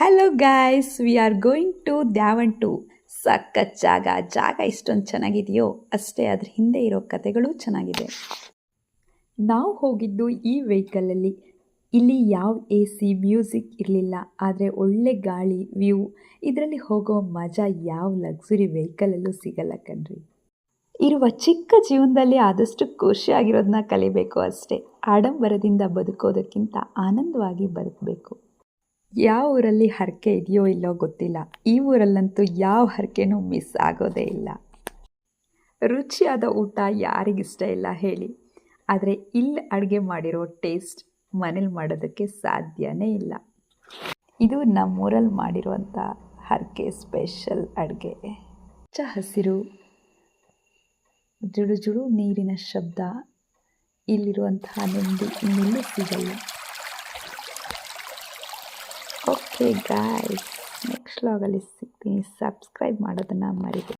Hello guys we are going to ದ್ಯಾವಣ್ to ಸಖತ್ ಜಾಗ. ಜಾಗ ಇಷ್ಟೊಂದು ಚೆನ್ನಾಗಿದೆಯೋ? ಅಷ್ಟೇ ಅದ್ರ ಹಿಂದೆ ಇರೋ ಕಥೆಗಳು ಚೆನ್ನಾಗಿದೆ. ನಾವು ಹೋಗಿದ್ದು ಈ ವೆಹಿಕಲಲ್ಲಿ ಇಲ್ಲಿ ಯಾವ ಎ ಸಿ ಮ್ಯೂಸಿಕ್ ಇರಲಿಲ್ಲ. ಆದರೆ ಒಳ್ಳೆ ಗಾಳಿ ವ್ಯೂ ಇದರಲ್ಲಿ ಹೋಗೋ ಮಜಾ ಯಾವ ಲಕ್ಸುರಿ ವೆಹಿಕಲಲ್ಲೂ ಸಿಗಲ್ಲ ಕಣ್ರಿ. ಇರುವ ಚಿಕ್ಕ ಜೀವನದಲ್ಲಿ ಆದಷ್ಟು ಖುಷಿಯಾಗಿರೋದನ್ನ ಕಲಿಬೇಕು ಅಷ್ಟೇ. ಆಡಂಬರದಿಂದ ಬದುಕೋದಕ್ಕಿಂತ ಆನಂದವಾಗಿ ಬದುಕಬೇಕು. ಯಾವ ಊರಲ್ಲಿ ಹರಕೆ ಇದೆಯೋ ಇಲ್ಲೋ ಗೊತ್ತಿಲ್ಲ. ಈ ಊರಲ್ಲಂತೂ ಯಾವ ಹರಕೆನೂ ಮಿಸ್ ಆಗೋದೇ ಇಲ್ಲ. ರುಚಿಯಾದ ಊಟ ಯಾರಿಗಿಷ್ಟ ಇಲ್ಲ ಹೇಳಿ. ಆದರೆ ಇಲ್ಲಿ ಅಡುಗೆ ಮಾಡಿರೋ ಟೇಸ್ಟ್ ಮನೇಲಿ ಮಾಡೋದಕ್ಕೆ ಸಾಧ್ಯನೇ ಇಲ್ಲ. ಇದು ನಮ್ಮೂರಲ್ಲಿ ಮಾಡಿರುವಂಥ ಹರಕೆ ಸ್ಪೆಷಲ್ ಅಡುಗೆ. ಹಚ್ಚ ಹಸಿರು ಜುಳು ಜುಳು ನೀರಿನ ಶಬ್ದ, ಇಲ್ಲಿರುವಂತಹ ನೆಮ್ಮದಿ ಇನ್ನೆಲ್ಲೂ ಸಿಗಲ್ಲ. ಓಕೆ ಗಾಯ್ಸ್ ನೆಕ್ಸ್ಟ್ ಲಾಗಲ್ಲಿ ಸಿಗ್ತೀನಿ. ಸಬ್ಸ್ಕ್ರೈಬ್ ಮಾಡೋದನ್ನು ಮರಿಬೇಡಿ.